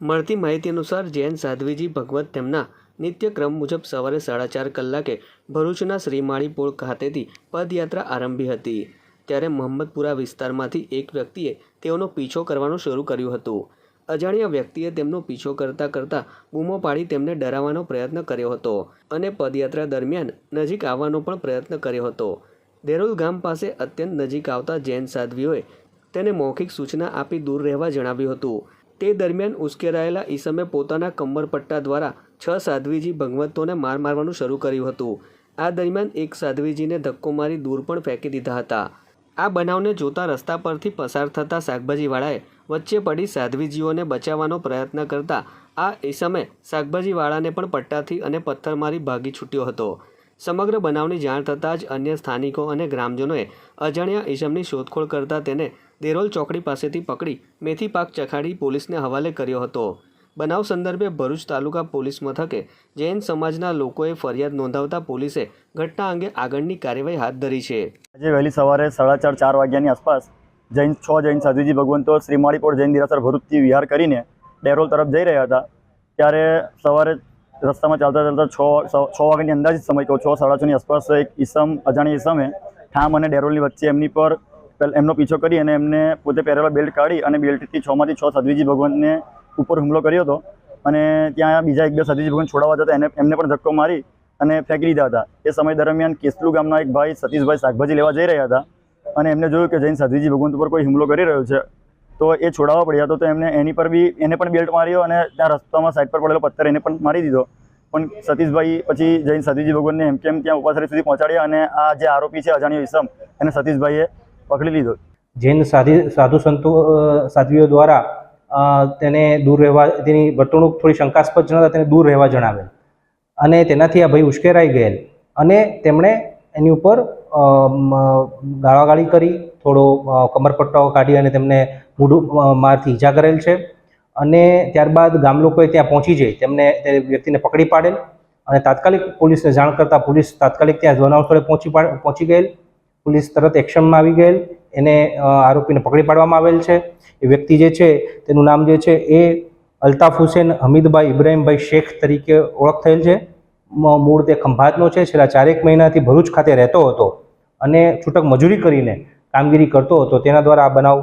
મળતી માહિતી અનુસાર જૈન સાધ્વીજી ભગવત તેમના નિત્યક્રમ મુજબ સવારે સાડા ચાર કલાકે ભરૂચના શ્રીમાળીપોળ ખાતેથી પદયાત્રા આરંભી હતી. ત્યારે મોહમ્મદપુરા વિસ્તારમાંથી એક વ્યક્તિએ તેઓનો પીછો કરવાનું શરૂ કર્યું હતું. અજાણ્યા વ્યક્તિએ તેમનો પીછો કરતાં કરતાં બૂમો પાડી તેમને ડરાવવાનો પ્રયત્ન કર્યો હતો અને પદયાત્રા દરમિયાન નજીક આવવાનો પણ પ્રયત્ન કર્યો હતો. દેરોલ ગામ પાસે અત્યંત નજીક આવતા જૈન સાધ્વીઓએ તેને મૌખિક સૂચના આપી દૂર રહેવા જણાવ્યું હતું. તે દરમિયાન ઉશ્કેરાયેલા ઈસમે પોતાના કમરપટ્ટા દ્વારા છ સાધ્વીજી ભગવંતોને માર મારવાનું શરૂ કર્યું હતું. આ દરમિયાન એક સાધ્વીજીને ધક્કો મારી દૂર પણ ફેંકી દીધા હતા. આ બનાવને જોતા રસ્તા પરથી પસાર થતા શાકભાજીવાળાએ વચ્ચે પડી સાધ્વીજીઓને બચાવવાનો પ્રયત્ન કરતા આ ઈસમે શાકભાજીવાળાને પણ પટ્ટાથી અને પથ્થર મારી ભાગી છૂટ્યો હતો. સમગ્ર બનાવની જાણ થતાં જ અન્ય સ્થાનિકો અને ગ્રામજનોએ અજાણ્યા ઈસમની શોધખોળ કરતાં તેને દેરોલ ચોકડી પાસેથી પકડી મેથી પાક ચખાડી પોલીસને હવાલે કર્યો હતો. બનાવ સંદર્ભે ભરૂચ તાલુકા પોલીસ મથકે જૈન સમાજના લોકોએ ફરિયાદ નોંધાવતા પોલીસે ઘટના અંગે આગળની કાર્યવાહી હાથ ધરી છે. આજે વહેલી સવારે સાડા ચાર ચાર વાગ્યાની આસપાસ જૈન, છ જૈન સાધુજી ભગવંતો શ્રીમાળીપોળ જૈન દિરાસર ભરૂચથી વિહાર કરીને ડેરોલ તરફ જઈ રહ્યા હતા. ત્યારે સવારે રસ્તામાં ચાલતા ચાલતા છ છ વાગ્યાની અંદાજિત સમય કહું છ. સાડા છની આસપાસ એક ઈસમ, અજાણી ઈસમે ઠામ અને ડેરોલની વચ્ચે એમની પર એમનો પીછો કરી અને એમને પોતે પહેરેલા બેલ્ટ કાઢી અને બેલ્ટથી છમાંથી છ સદવીજી ભગવાનને ઉપર હુમલો કર્યો હતો. અને ત્યાં બીજા એક બે સાધ્વીજી ભગવાન છોડાવવા જતા એને, એમને પણ ધક્કો મારી અને ફેંકી દીધા હતા. એ સમય દરમિયાન કેસલુ ગામના એક ભાઈ સતીશભાઈ શાકભાજી લેવા જઈ રહ્યા હતા અને એમને જોયું કે જૈન સાધ્વીજી ભગવંત ઉપર કોઈ હુમલો કરી રહ્યો છે. તો એ છોડાવવા પડ્યા તો એમને એની પર બી એને પણ બેલ્ટ માર્યો અને ત્યાં રસ્તામાં સાઈડ પર પડેલો પથ્થર એને પણ મારી દીધો. પણ સતીશભાઈ, પછી જઈને સતીજી ભગવાનને એમ કેમ ત્યાં ઉપાસરી સુધી પહોંચાડ્યા અને આ જે આરોપી છે, અજાણ્યો ઈસમ, એને સતીશભાઈએ પકડી લીધો. જૈન સાધી, સાધુ સંતો સાધ્વીઓ દ્વારા તેને દૂર રહેવા, તેની વર્તણૂક થોડી શંકાસ્પદ જણાતા તેને દૂર રહેવા જણાવેલ. અને તેનાથી આ ભાઈ ઉશ્કેરાઈ ગયેલ. અને તેમણે એની ઉપર ગાળાગાળી કરી, થોડો કમરપટ્ટાઓ કાઢી અને તેમને મૂઢું મારથી ઈજા કરેલ છે. અને ત્યારબાદ ગામ લોકોએ ત્યાં પહોંચી જઈ, તેમને તે વ્યક્તિને પકડી પાડેલ અને તાત્કાલિક પોલીસને જાણ કરતાં પોલીસ તાત્કાલિક ત્યાં બનાવ સ્થળે પહોંચી પહોંચી ગયેલ. પોલીસ તરત એક્શનમાં આવી ગયેલ. એને આરોપીને પકડી પાડવામાં આવેલ છે. એ વ્યક્તિ જે છે, તેનું નામ જે છે એ અલ્તાફ હુસેન હમીદભાઈ ઇબ્રાહીમભાઈ શેખ તરીકે ઓળખ થયેલ છે. મૂળ તે ખંભાતનો છે. છેલ્લા ચારેક મહિનાથી ભરૂચ ખાતે રહેતો હતો અને છૂટક મજૂરી કરીને કામગીરી કરતો હતો. તેના દ્વારા આ બનાવ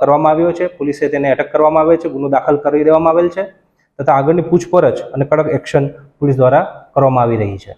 કરવામાં આવ્યો છે. પોલીસે તેને અટક કરવામાં આવે છે. ગુનો દાખલ કરી દેવામાં આવેલ છે તથા આગળની પૂછપરછ અને કડક એક્શન પોલીસ દ્વારા કરવામાં આવી રહી છે.